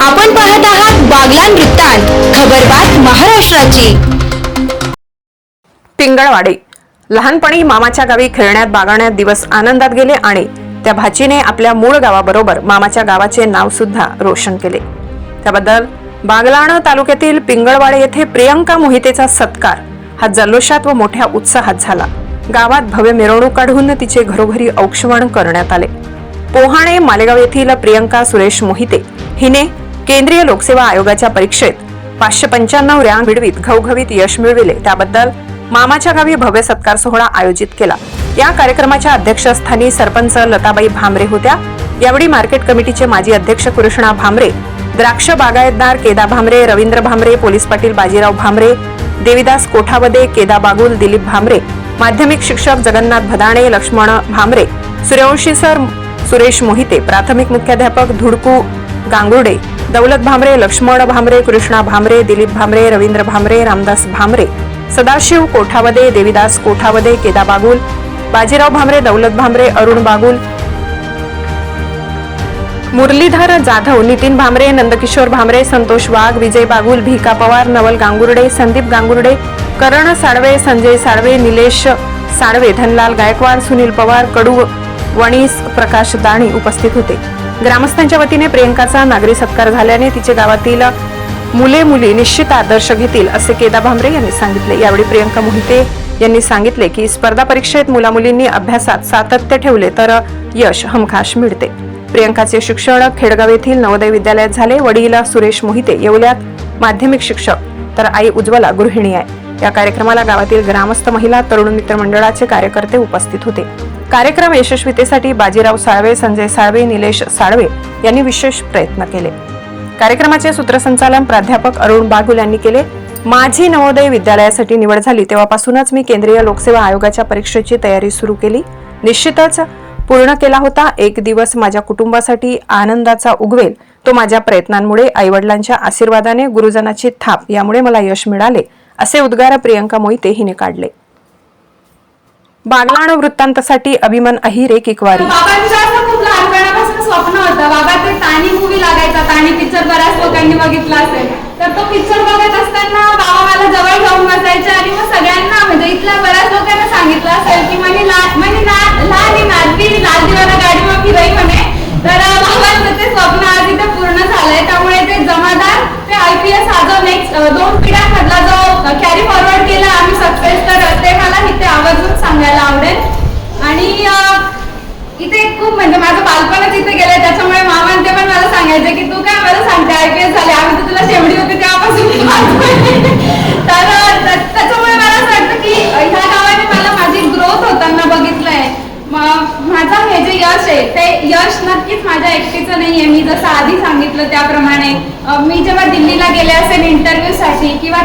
आपण पाहत आहात बागलान वृत्तांत खबरबात महाराष्ट्राची. पिंगळवाडी. लहानपणी मामाच्या गावी खेळण्यात बागण्यात दिवस आनंदात गेले आणि त्या भाचीने आपल्या मूळ गावाबरोबर मामाच्या गावाचे नाव सुद्धा रोशन केले. त्याबद्दल बागलाण तालुक्यातील पिंगळवाडे येथे प्रियंका मोहितेचा सत्कार हा जल्लोषात व मोठ्या उत्साहात झाला. गावात भव्य मिरवणूक काढून तिचे घरोघरी औक्षवण करण्यात आले. पोहाणे मालेगाव येथील प्रियंका सुरेश मोहिते हिने केंद्रीय लोकसेवा आयोगाच्या परीक्षेत पाचशे पंच्याण्णव रँक मिळवीत घवघवीत यश मिळविले. त्याबद्दल मामाच्या गावी भव्य सत्कार सोहळा आयोजित केला. या कार्यक्रमाच्या अध्यक्षस्थानी सरपंच लताबाई भामरे होत्या. यावेळी मार्केट कमिटीचे माजी अध्यक्ष कृष्णा भामरे द्राक्ष बागायतदार केदा भामरे रवींद्र भामरे पोलीस पाटील बाजीराव भामरे देविदास कोठावदे केदा बागुल दिलीप भामरे माध्यमिक शिक्षक जगन्नाथ भदाणे लक्ष्मण भामरे सूर्यवंशी सर सुरेश मोहिते प्राथमिक मुख्याध्यापक धुडकू गांगुर्डे दौलत भामरे लक्ष्मण भामरे कृष्णा भामरे दिलीप भामरे रवींद्र भामरे रामदास भामरे सदाशिव कोठावदे देविदास कोठावदे केदा बागुल बाजीराव भामरे दौलत भामरे अरुण बागुल मुरलीधर जाधव नितीन भामरे नंदकिशोर भामरे संतोष वाघ विजय बागुल भिका पवार नवल गांगुर्डे संदीप गांगुर्डे करण साळवे संजय साळवे निलेश साळवे धनलाल गायकवाड सुनील पवार कडू वणीस प्रकाश दाणी उपस्थित होते. ग्रामस्थांच्या वतीने प्रियंकाचा नागरी सत्कार झाल्याने तिचे गावातील मुले मुली निश्चित आदर्श घेतील असे केदा भांबरे यांनी सांगितले. यावेळी प्रियंका मोहिते यांनी सांगितले की स्पर्धा परीक्षेत मुलामुलींनी अभ्यासात सातत्य ठेवले तर यश हमखास मिळते. प्रियंकाचे शिक्षण खेडगाव येथील नवोदय विद्यालयात झाले. वडील सुरेश मोहिते येवल्यात माध्यमिक शिक्षक तर आई उज्ज्वला गृहिणी आहे. या कार्यक्रमाला गावातील ग्रामस्थ महिला तरुण मित्र मंडळाचे कार्यकर्ते उपस्थित होते. कार्यक्रम यशस्वीतेसाठी बाजीराव साळवे संजय साळवे निलेश साळवे यांनी विशेष प्रयत्न केले. कार्यक्रमाचे सूत्रसंचालन प्राध्यापक अरुण बागुल यांनी केले. माझी नवोदय विद्यालयासाठी निवड झाली तेव्हापासूनच मी केंद्रीय लोकसेवा आयोगाच्या परीक्षेची तयारी सुरू केली. निश्चितच पूर्ण केला होता. एक दिवस माझ्या कुटुंबासाठी आनंदाचा उगवेल. तो माझ्या प्रयत्नांमुळे आईवडिलांच्या आशीर्वादाने गुरुजनाची थाप यामुळे मला यश मिळाले असे उद्गार प्रियंका मोहिते हिने काढले. बागलाण वृत्तांतासाठी अभिमन अहिरे किकवारी बाबांचं खूप लहानपणापासून स्वप्न होतं. बाबा ते ताणी मूवी लागायचा ताणी पिक्चर बऱ्याच लोकांनी बघितलं असेल तर तो पिक्चर बघत असताना बाबा मला जवळ घेऊन बसायचे आणि मग सगळ्यांना म्हणजे इथल्या बऱ्याच लोकांना सांगितलं असेल की म्हणे ला- म्हणे ना- लहान नाती लाल दिवाला गाडी मग फिराई म्हणे तर अं, बाबांचं ते स्वप्न आज इथे पूर्ण झालंय त्यामुळे ते जमादार ते आय पी एस हा जो नेक्स्ट दोन पिढ्यांमधला जो कॅरी फॉरवर्ड केला आम्ही सक्सेस तर ते मला इथे आवर्जून सांगायला आवडेल आणि अं, इथे खूप म्हणजे माझं बालपणच इथे गेलंय त्याच्यामुळे मामान ते पण मला सांगायचे की तू काय मला सांगते आय झाले. आम्ही तर तुला शेवडी होते तेव्हापासून तर त्याच्यामुळे मला असं वाटतं की ह्या गावाने मला माझी ग्रोथ होताना बघितलंय. माझं हे जे यश आहे ते यश नक्कीच माझ्या एकटीचं नाहीये. मी जसं आधी सांगितलं त्याप्रमाणे मी जेव्हा दिल्लीला गेले असेल इंटरव्ह्यू साठी किंवा